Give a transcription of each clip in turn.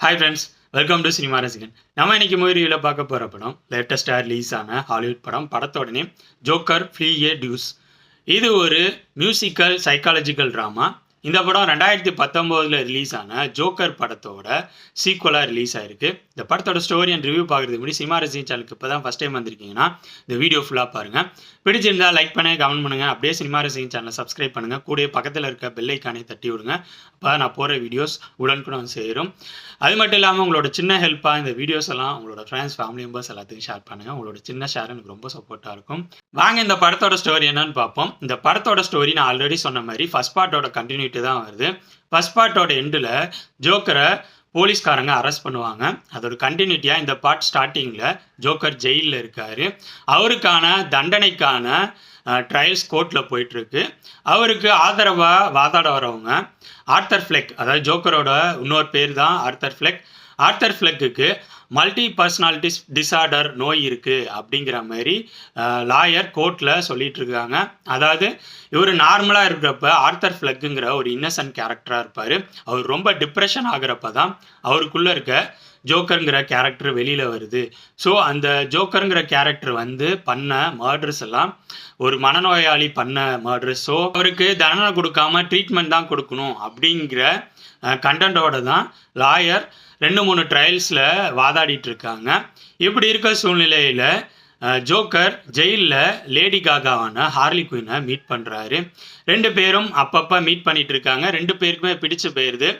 Hi friends welcome to cinema Rasigan நம்ம இன்னைக்கு மூவியில் பார்க்க போகிற படம் லேட்டஸ்டாக ரிலீஸ் ஆன ஹாலிவுட் படம். படத்தோட name Joker Folie a Deux இது ஒரு மியூசிக்கல் சைக்காலஜிக்கல் ட்ராமா இந்த படம் ரெண்டாயிரத்தி பத்தொம்போதில் ரிலீஸ் ஆன ஜோக்கர் படத்தோட சீக்குவலாக ரிலீஸ் ஆயிருக்கு. இந்த படத்தோட ஸ்டோரி அண்ட் ரிவ்யூ பார்க்குறதுக்கு முன்னாடி சினிமா ரசிகன் சேனலுக்கு இப்போ தான் ஃபஸ்ட் டைம் வந்திருக்கீங்கன்னா இந்த வீடியோ ஃபுல்லாக பாருங்கள் பிடிச்சிருந்தா லைக் பண்ணி கமெண்ட் பண்ணுங்கள் அப்படியே சினிமா ரசிகன் சேனலை சப்ஸ்கிரைப் பண்ணுங்கள் கூட பக்கத்தில் இருக்க பெல்லைக்கானே தட்டி விடுங்க. அப்போ நான் போகிற வீடியோஸ் உடனுக்குடன் சேரும். அது மட்டும் இல்லாமல் உங்களோட சின்ன ஹெல்ப்பாக இந்த வீடியோஸ் எல்லாம் உங்களோட ஃப்ரெண்ட்ஸ் ஃபேமிலி மெம்பர்ஸ் எல்லாத்துக்கும் ஷேர் பண்ணுங்கள் உங்களோட சின்ன ஷேர் எனக்கு ரொம்ப சப்போர்ட்டாக இருக்கும். வாங்க இந்த படத்தோட ஸ்டோரி என்னன்னு பார்ப்போம். இந்த படத்தோட ஸ்டோரி நான் ஆல்ரெடி சொன்ன மாதிரி ஃபஸ்ட் பார்ட்டோட கண்டினியூட்டி தான் வருது. ஃபஸ்ட் பார்ட்டோட எண்டில் ஜோக்கரை போலீஸ்காரங்க அரெஸ்ட் பண்ணுவாங்க. அதோட கண்டினியூட்டியாக இந்த பார்ட் ஸ்டார்டிங்கில் ஜோக்கர் ஜெயிலில் இருக்கார். அவருக்கான தண்டனைக்கான ட்ரையல்ஸ் கோர்ட்டில் போயிட்டுருக்கு. அவருக்கு ஆதரவாக வாதாட வரவங்க ஆர்த்தர் ஃப்ளெக் அதாவது ஜோக்கரோட இன்னொரு பேர் தான் ஆர்த்தர் ஃப்ளெக். ஆர்த்தர் ஃப்ளெக்குக்கு மல்டி பர்சனாலிட்டிஸ் டிசார்டர் நோய் இருக்குது அப்படிங்கிற மாதிரி லாயர் கோர்ட்டில் சொல்லிட்டு இருக்காங்க அதாவது இவர் நார்மலாக இருக்கிறப்ப ஆர்த்தர் ஃப்ளக்குங்கிற ஒரு இன்னசென்ட் கேரக்டராக இருப்பார். அவர் ரொம்ப டிப்ரெஷன் ஆகிறப்ப தான் அவருக்குள்ளே இருக்க ஜோக்கருங்கிற கேரக்டர் வெளியில் வருது. ஸோ அந்த ஜோக்கருங்கிற கேரக்டர் வந்து பண்ண மர்டர்ஸ் எல்லாம் ஒரு மனநோயாளி பண்ண மர்டர்ஸ் ஸோ அவருக்கு தண்டனை கொடுக்காம ட்ரீட்மெண்ட் தான் கொடுக்கணும் அப்படிங்கிற கண்டென்ட்டோட தான் லாயர் ரெண்டு மூணு ட்ரையல்ஸில் வாதாடிட்டு இருக்காங்க. இப்படி இருக்க சூழ்நிலையில் ஜோக்கர் ஜெயிலில் லேடி காகாவான ஹார்லி குயினை மீட் பண்ணுறாரு ரெண்டு பேரும் அப்பப்போ மீட் பண்ணிகிட்டு இருக்காங்க. ரெண்டு பேருக்குமே பிடிச்சு போயிடுது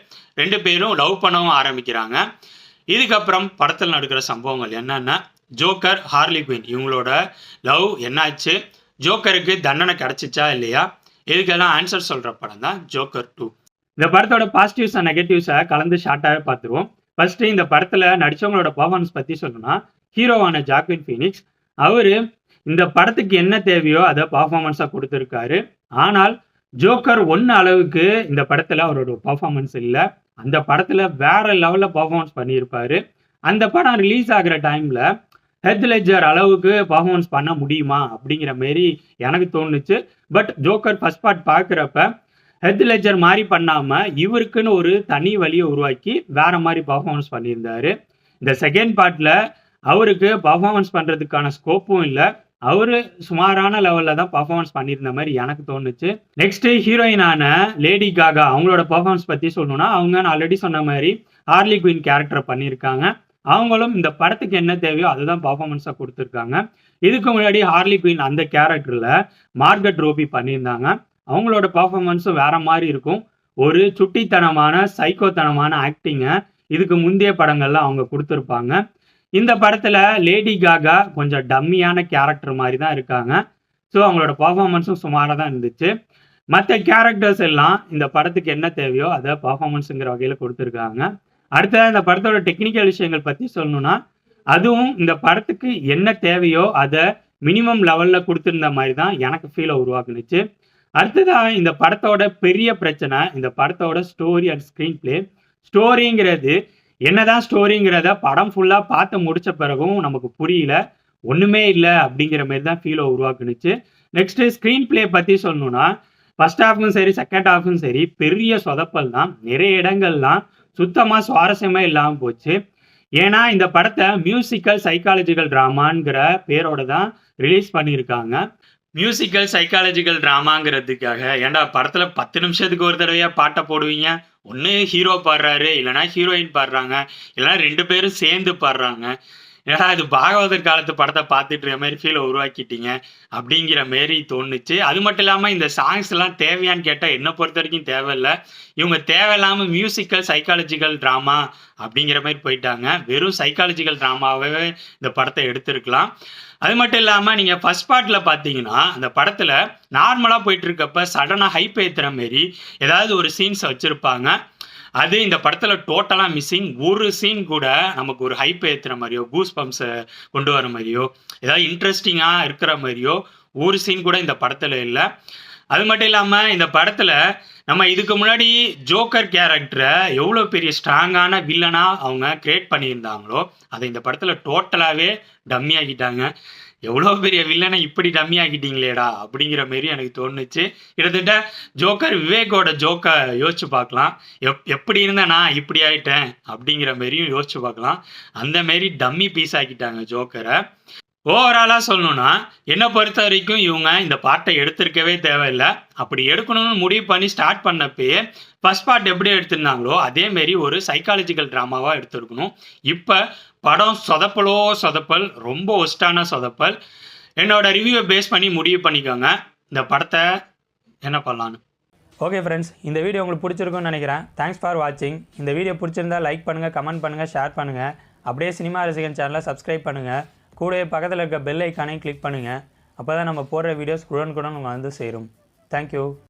ரெண்டு பேரும் லவ் பண்ணவும் ஆரம்பிக்கிறாங்க. இதுக்கப்புறம் படத்தில் நடக்கிற சம்பவங்கள் என்னென்னா ஜோக்கர் ஹார்லி குயின் இவங்களோட லவ் என்னாச்சு? ஜோக்கருக்கு தண்டனை கிடச்சிச்சா இல்லையா? இதுக்கெல்லாம் ஆன்சர் சொல்கிற படம் தான் ஜோக்கர் டூ இந்த படத்தோட பாசிட்டிவ்ஸ் அண்ட் நெகட்டிவ்ஸை கலந்து ஷார்ட்டாக பார்த்துருவோம். ஃபர்ஸ்ட் இந்த படத்தில் நடித்தவங்களோட பர்ஃபார்மன்ஸ் பற்றி சொல்லணும்னா ஹீரோவான ஜாக்வின் ஃபீனிக்ஸ். அவர் இந்த படத்துக்கு என்ன தேவையோ அதை பர்ஃபார்மன்ஸாக கொடுத்துருக்காரு. ஆனால் ஜோக்கர் ஒன்று அளவுக்கு இந்த படத்தில் அவரோட பர்ஃபார்மன்ஸ் இல்லை. அந்த படத்தில் வேற லெவலில் பர்ஃபார்மன்ஸ் பண்ணியிருப்பாரு. அந்த படம் ரிலீஸ் ஆகிற டைமில் ஹெத் லெஜர் அளவுக்கு பர்ஃபார்மன்ஸ் பண்ண முடியுமா அப்படிங்கிற மாரி எனக்கு தோணுச்சு. பட் ஜோக்கர் ஃபர்ஸ்ட் பார்ட் பார்க்குறப்ப ஹெத் லெஜர் மாதிரி பண்ணாமல் இவருக்குன்னு ஒரு தனி வழியை உருவாக்கி வேற மாதிரி பர்ஃபார்மன்ஸ் பண்ணியிருந்தாரு. இந்த செகண்ட் பார்ட்டில் அவருக்கு பர்ஃபார்மன்ஸ் பண்ணுறதுக்கான ஸ்கோப்பும் இல்லை. அவரு சுமாரான லெவலில் தான் பர்ஃபார்மன்ஸ் பண்ணியிருந்த மாதிரி எனக்கு தோணுச்சு. நெக்ஸ்ட் ஹீரோயினான லேடி காகா அவங்களோட பர்ஃபார்மன்ஸ் பற்றி சொல்லணும்னா அவங்க நான் ஆல்ரெடி சொன்ன மாதிரி ஹார்லி குயின் கேரக்டர் பண்ணியிருக்காங்க. அவங்களும் இந்த படத்துக்கு என்ன தேவையோ அதுதான் பர்ஃபார்மன்ஸாக கொடுத்துருக்காங்க. இதுக்கு முன்னாடி ஹார்லி குயின் அந்த கேரக்டரில் மார்கட் ரோபி பண்ணியிருந்தாங்க. அவங்களோட பர்ஃபார்மன்ஸும் வேற மாதிரி இருக்கும். ஒரு சுட்டித்தனமான சைக்கோத்தனமான ஆக்டிங்கை இதுக்கு முந்தைய படங்கள்ல அவங்க கொடுத்துருப்பாங்க. இந்த படத்துல லேடி காகா கொஞ்சம் டம்மியான கேரக்டர் மாதிரி தான் இருக்காங்க. ஸோ அவங்களோட பர்ஃபார்மன்ஸும் சுமாராக தான் இருந்துச்சு. மற்ற கேரக்டர்ஸ் எல்லாம் இந்த படத்துக்கு என்ன தேவையோ அதை பர்ஃபார்மன்ஸுங்கிற வகையில் கொடுத்துருக்காங்க. அடுத்தது இந்த படத்தோட டெக்னிக்கல் விஷயங்கள் பற்றி சொல்லணும்னா அதுவும் இந்த படத்துக்கு என்ன தேவையோ அதை மினிமம் லெவலில் கொடுத்துருந்த மாதிரி தான் எனக்கு ஃபீலை உருவாக்குனுச்சு. அடுத்ததாக இந்த படத்தோட பெரிய பிரச்சனை இந்த படத்தோட ஸ்டோரி அண்ட் ஸ்க்ரீன் பிளே ஸ்டோரிங்கிறது என்னதான் ஸ்டோரிங்கிறத படம் ஃபுல்லாக பார்த்து முடிச்ச பிறகும் நமக்கு புரியல. ஒன்றுமே இல்லை அப்படிங்கிற மாதிரி தான் ஃபீலை உருவாக்குனுச்சு. நெக்ஸ்ட் ஸ்க்ரீன் பிளே பற்றி சொல்லணும்னா ஃபர்ஸ்ட் ஹாஃபும் சரி செகண்ட் ஹாஃபும் சரி பெரிய சொதப்பல் தான். நிறைய இடங்கள்லாம் சுத்தமாக சுவாரஸ்யமே இல்லாமல் போச்சு. ஏன்னா இந்த படத்தை மியூசிக்கல் சைக்காலஜிக்கல் ட்ராமாங்கிற பேரோட தான் ரிலீஸ் பண்ணியிருக்காங்க. மியூசிக்கல் சைக்காலஜிக்கல் ட்ராமாங்கிறதுக்காக ஏன்டா படத்தில் பத்து நிமிஷத்துக்கு ஒரு தடவையாக பாட்டை போடுவீங்க? ஒன்று ஹீரோ பாடுறாரு இல்லைனா ஹீரோயின் பாடுறாங்க இல்லைனா ரெண்டு பேரும் சேர்ந்து பாடுறாங்க. ஏன்னா இது பாகவதர் காலத்து படத்தை பார்த்துட்டு மாதிரி ஃபீலை உருவாக்கிட்டீங்க அப்படிங்கிற மாரி தோணுச்சு. அது மட்டும் இல்லாமல் இந்த சாங்ஸ் எல்லாம் தேவையான்னு கேட்டால் என்னை பொறுத்த வரைக்கும் தேவையில்லை. இவங்க தேவையில்லாமல் மியூசிக்கல் சைக்காலஜிக்கல் ட்ராமா அப்படிங்கிற மாதிரி போயிட்டாங்க. வெறும் சைக்காலஜிக்கல் ட்ராமாவே இந்த படத்தை எடுத்திருக்கலாம். அது மட்டும் இல்லாமல் நீங்கள் ஃபர்ஸ்ட் பார்ட்டில் பார்த்தீங்கன்னா அந்த படத்தில் நார்மலாக போயிட்டு இருக்கப்ப சடனாக ஹைப் ஏற்றுற மாரி ஏதாவது ஒரு சீன்ஸ் வச்சுருப்பாங்க. அது இந்த படத்துல டோட்டலா மிஸ்ஸிங் ஒரு சீன் கூட நமக்கு ஒரு ஹைப் ஏத்துற மாதிரியோ கூஸ் பம்ப்ஸை கொண்டு வர மாதிரியோ ஏதாவது இன்ட்ரெஸ்டிங்கா இருக்கிற மாதிரியோ ஒரு சீன் கூட இந்த படத்துல இல்லை. அது மட்டும் இல்லாமல் இந்த படத்தில் நம்ம இதுக்கு முன்னாடி ஜோக்கர் கேரக்டரை எவ்வளோ பெரிய ஸ்ட்ராங்கான வில்லனாக அவங்க கிரியேட் பண்ணியிருந்தாங்களோ அதை இந்த படத்தில் டோட்டலாகவே டம்மி ஆக்கிட்டாங்க. எவ்வளோ பெரிய வில்லனை இப்படி டம்மி ஆக்கிட்டீங்களேடா அப்படிங்கிற மாரி எனக்கு தோணுச்சு. கிட்டத்தட்ட ஜோக்கர் விவேக்கோட ஜோக்கை யோசிச்சு பார்க்கலாம். எப் எப்படி இருந்தேன் நான் இப்படி ஆயிட்டேன் அப்படிங்கிற மாரியும் யோசிச்சு பார்க்கலாம். அந்த மாரி டம்மி பீஸ் ஆக்கிட்டாங்க ஜோக்கரை. ஓவராலாக சொல்லணும்னா என்னை பொறுத்த வரைக்கும் இவங்க இந்த பாட்டை எடுத்திருக்கவே தேவையில்லை. அப்படி எடுக்கணும்னு முடிவு பண்ணி ஸ்டார்ட் பண்ணப்பயே ஃபஸ்ட் பார்ட் எப்படி எடுத்திருந்தாங்களோ அதேமாரி ஒரு சைக்காலஜிக்கல் ட்ராமாவாக எடுத்திருக்கணும். இப்போ படம் சொதப்பலோ சொதப்பல் ரொம்ப ஒஸ்டான சொதப்பல். என்னோட ரிவ்யூவை பேஸ் பண்ணி முடிவு பண்ணிக்கோங்க. இந்த படத்தை என்ன பண்ணலான்னு ஓகே ஃப்ரெண்ட்ஸ் இந்த வீடியோ உங்களுக்கு பிடிச்சிருக்கும்னு நினைக்கிறேன். தேங்க்ஸ் ஃபார் வாட்சிங் இந்த வீடியோ பிடிச்சிருந்தா லைக் பண்ணுங்கள் கமெண்ட் பண்ணுங்கள் ஷேர் பண்ணுங்கள் அப்படியே சினிமா ரசிகன் சேனலை சப்ஸ்கிரைப் பண்ணுங்கள் கூடவே பக்கத்தில் இருக்க பெல் ஐக்கானையும் கிளிக் பண்ணுங்கள் அப்போ தான் நம்ம போடுற வீடியோஸ் உடனுக்குடன் உங்களுக்கு வந்து சேரும். தேங்க்யூ